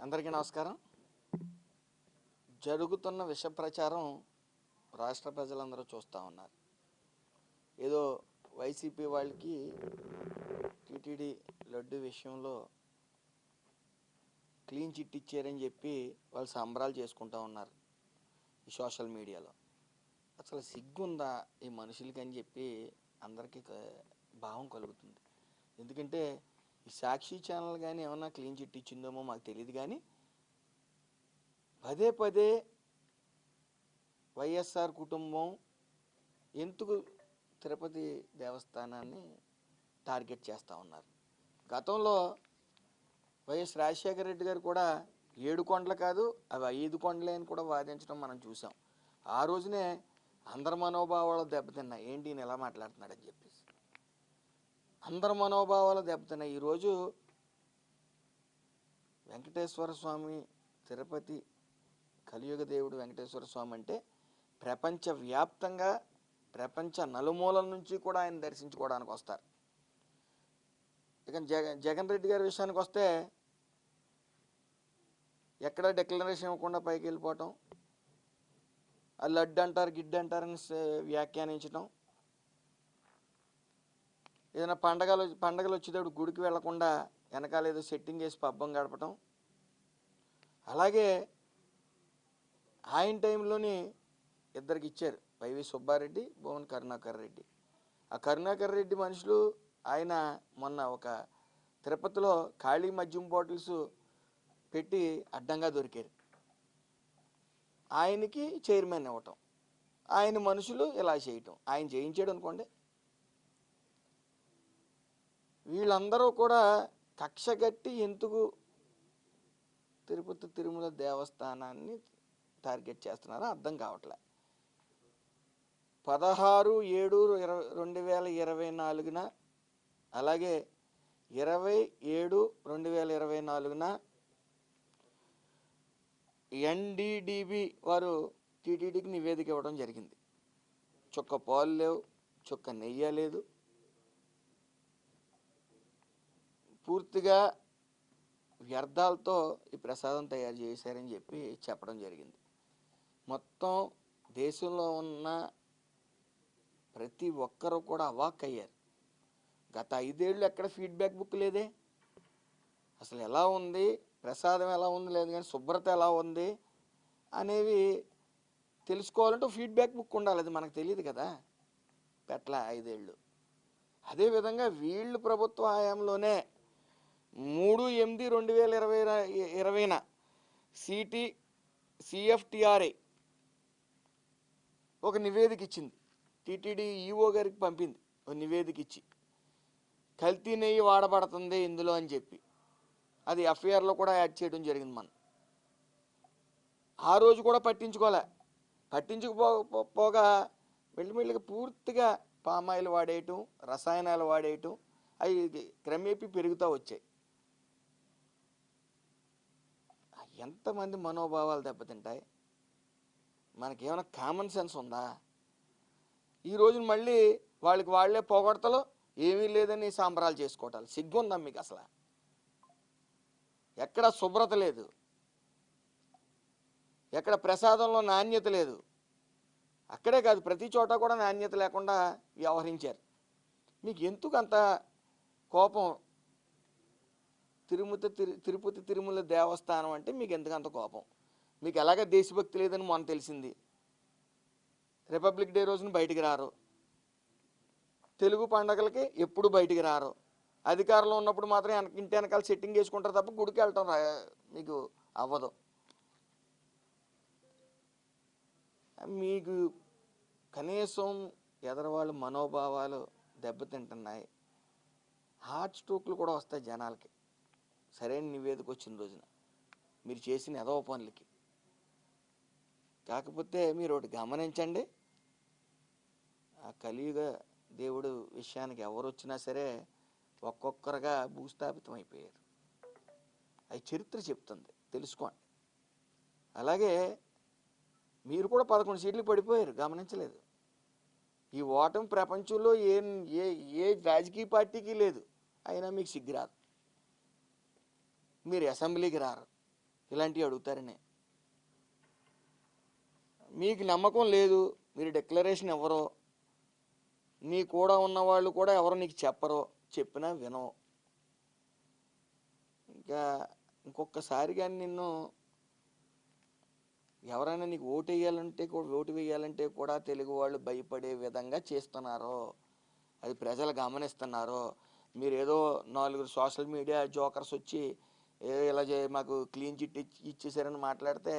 అందరికీ నమస్కారం. జరుగుతున్న విష ప్రచారం రాష్ట్ర ప్రజలందరూ చూస్తూ ఉన్నారు. ఏదో వైసీపీ వాళ్ళకి టీటీడీ లడ్డు విషయంలో క్లీన్ చిట్ ఇచ్చారని చెప్పి వాళ్ళు సంబరాలు చేసుకుంటూ ఉన్నారు ఈ సోషల్ మీడియాలో. అసలు సిగ్గుందా ఈ మనుషులకి అని చెప్పి అందరికీ క- భావం కలుగుతుంది. ఎందుకంటే ఈ సాక్షి ఛానల్ కానీ ఏమన్నా క్లీన్ చిట్ ఇచ్చిందేమో మాకు తెలియదు కానీ పదే పదే వైఎస్ఆర్ కుటుంబం ఎందుకు తిరుపతి దేవస్థానాన్ని టార్గెట్ చేస్తూ ఉన్నారు? గతంలో వైఎస్ రాజశేఖర రెడ్డి గారు కూడా ఏడు కొండలు కాదు అవి ఐదు కొండలే అని కూడా వాదించడం మనం చూసాం. ఆ రోజునే అందరి మనోభావాలు దెబ్బతిన్నాయి. ఏంటి నేను ఎలా మాట్లాడుతున్నాడని చెప్పేసి. అందరి మనోభావాలు దెబ్బతిన్నాయి. ఈరోజు వెంకటేశ్వర స్వామి తిరుపతి కలియుగ దేవుడు వెంకటేశ్వర స్వామి అంటే ప్రపంచవ్యాప్తంగా ప్రపంచ నలుమూలల నుంచి కూడా ఆయన దర్శించుకోవడానికి వస్తారు. ఇక జగన్ జగన్ రెడ్డి గారి విషయానికి వస్తే ఎక్కడ డిక్లరేషన్ ఇవ్వకుండా పైకి వెళ్ళిపోవటం ఆ లడ్డు అంటారు గిడ్డు అంటారని వ్యాఖ్యానించడం ఏదైనా పండగలు పండగలు వచ్చేటప్పుడు గుడికి వెళ్ళకుండా వెనకాల ఏదో సెట్టింగ్ చేసి పబ్బం గడపటం. అలాగే ఆయన టైంలోని ఇద్దరికి ఇచ్చారు. Y V Subba Reddy Bhuvan Karunakar Reddy. ఆ కరుణాకర్ రెడ్డి మనుషులు ఆయన మొన్న ఒక తిరుపతిలో ఖాళీ మద్యం బాటిల్స్ పెట్టి అడ్డంగా దొరికారు. ఆయనకి చైర్మన్ ఇవ్వటం ఆయన మనుషులు ఇలా చేయటం. ఆయన చేయించాడు అనుకోండి వీళ్ళందరూ కూడా కక్ష కట్టి ఎందుకు తిరుపతి తిరుమల దేవస్థానాన్ని టార్గెట్ చేస్తున్నారో అర్థం కావట్లే. పదహారు ఏడు ఇరవై రెండు వేల ఇరవై నాలుగున అలాగే ఇరవై ఏడు రెండు వేల ఇరవై నాలుగున ఎన్డీడీబీ వారు టీటీడీకి నివేదిక ఇవ్వడం జరిగింది. చుక్క పాలు లేవు చుక్క నెయ్య లేదు. పూర్తిగా వ్యర్థాలతో ఈ ప్రసాదం తయారు చేశారని చెప్పి చెప్పడం జరిగింది. మొత్తం దేశంలో ఉన్న ప్రతి ఒక్కరూ కూడా అవాక్ అయ్యారు. గత ఐదేళ్ళు ఎక్కడ ఫీడ్బ్యాక్ బుక్ లేదే? అసలు ఎలా ఉంది? ప్రసాదం ఎలా ఉంది? లేదు కానీ శుభ్రత ఎలా ఉంది? అనేవి తెలుసుకోవాలంటే ఫీడ్బ్యాక్ బుక్ ఉండాలి. అది మనకు తెలియదు కదా. పెట్ల ఐదేళ్ళు. అదేవిధంగా వీళ్ళు ప్రభుత్వ హయాంలోనే మూడు ఎనిమిది రెండు వేల ఇరవై ఇరవైన సిటి సిఎఫ్టిఆర్ఏ ఒక నివేదిక ఇచ్చింది టీటీడీ ఈఓ గారికి పంపింది. ఒక నివేదిక ఇచ్చి కల్తీ నెయ్యి వాడబడుతుంది ఇందులో అని చెప్పి. అది ఎఫ్ఐఆర్లో కూడా యాడ్ చేయడం జరిగింది మనం ఆ రోజు కూడా పట్టించుకోలే. పట్టించుకుపో పోగా మెల్లిమెల్లిగా పూర్తిగా పామాయిల్ వాడేయటం రసాయనాలు వాడేయటం అవి క్రమేపీ పెరుగుతూ వచ్చాయి. ఎంతమంది మనోభావాలు దెబ్బతింటాయి? మనకేమైనా కామన్ సెన్స్ ఉందా? ఈ రోజున మళ్ళీ వాళ్ళకి వాళ్ళే పోగొడతలు ఏమీ లేదని సంబరాలు చేసుకోవటాలు. సిగ్గుందా మీకు అసలు? ఎక్కడ శుభ్రత లేదు. ఎక్కడ ప్రసాదంలో నాణ్యత లేదు. అక్కడే కాదు ప్రతి చోట కూడా నాణ్యత లేకుండా వ్యవహరించారు. మీకు ఎందుకు అంత కోపం? తిరుమతి తిరు తిరుపతి తిరుమల దేవస్థానం అంటే మీకు ఎందుకు అంత కోపం? మీకు ఎలాగ దేశభక్తి లేదని మొన్న తెలిసింది. రిపబ్లిక్ డే రోజున బయటికి రారు. తెలుగు పండగలకి ఎప్పుడు బయటికి రారు. అధికారంలో ఉన్నప్పుడు మాత్రం వెనక ఇంటి వెనకాల సెట్టింగ్ వేసుకుంటారు తప్ప గుడికి వెళ్ళటం మీకు అవ్వదు. మీకు కనీసం ఎదరవాళ్ళు మనోభావాలు దెబ్బతింటున్నాయి. హార్ట్ స్ట్రోక్లు కూడా వస్తాయి జనాలకి. సరైన నివేదిక వచ్చిన రోజున మీరు చేసిన ఎదవ పనులకి. కాకపోతే మీరు ఒకటి గమనించండి. ఆ కలియుగ దేవుడు విషయానికి ఎవరు వచ్చినా సరే ఒక్కొక్కరుగా భూస్థాపితం అయిపోయారు. అది చరిత్ర చెప్తుంది. తెలుసుకోండి. అలాగే మీరు కూడా పదకొండు సీట్లు పడిపోయారు. గమనించలేదు. ఈ ఓటమి ప్రపంచంలో ఏ ఏ ఏ రాజకీయ పార్టీకి లేదు. అయినా మీకు సిగ్గురాదు మీరు అసెంబ్లీకి రారు. ఇలాంటివి అడుగుతారని మీకు నమ్మకం లేదు మీరు డిక్లరేషన్ ఇవ్వరు నీ కూడా ఉన్న వాళ్ళు కూడా ఎవరు నీకు చెప్పరు చెప్పినా వినవు. ఇంకా ఇంకొకసారి కానీ నిన్ను ఎవరైనా నీకు ఓటు వేయాలంటే కూడా ఓటు వేయాలంటే కూడా తెలుగు వాళ్ళు భయపడే విధంగా చేస్తున్నారు అది ప్రజలు గమనిస్తున్నారు మీరు ఏదో నాలుగు సోషల్ మీడియా జోకర్స్ వచ్చి ఇలా చే మాకు క్లీన్ చిట్ ఇచ్చి ఇచ్చేసారని మాట్లాడితే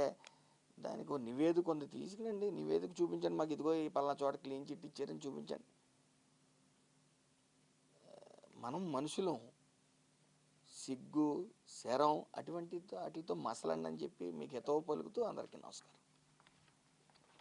దానికి నివేదిక ఉంది. తీసుకురండి నివేదిక చూపించండి. మాకు ఇదిగో ఈ పలానా చోట క్లీన్ చిట్ ఇచ్చారని చూపించండి. మనం మనుషులం. సిగ్గు శరం అటువంటి వాటితో మసలండి అని చెప్పి మీకు హితవు పలుకుతూ అందరికీ నమస్కారం.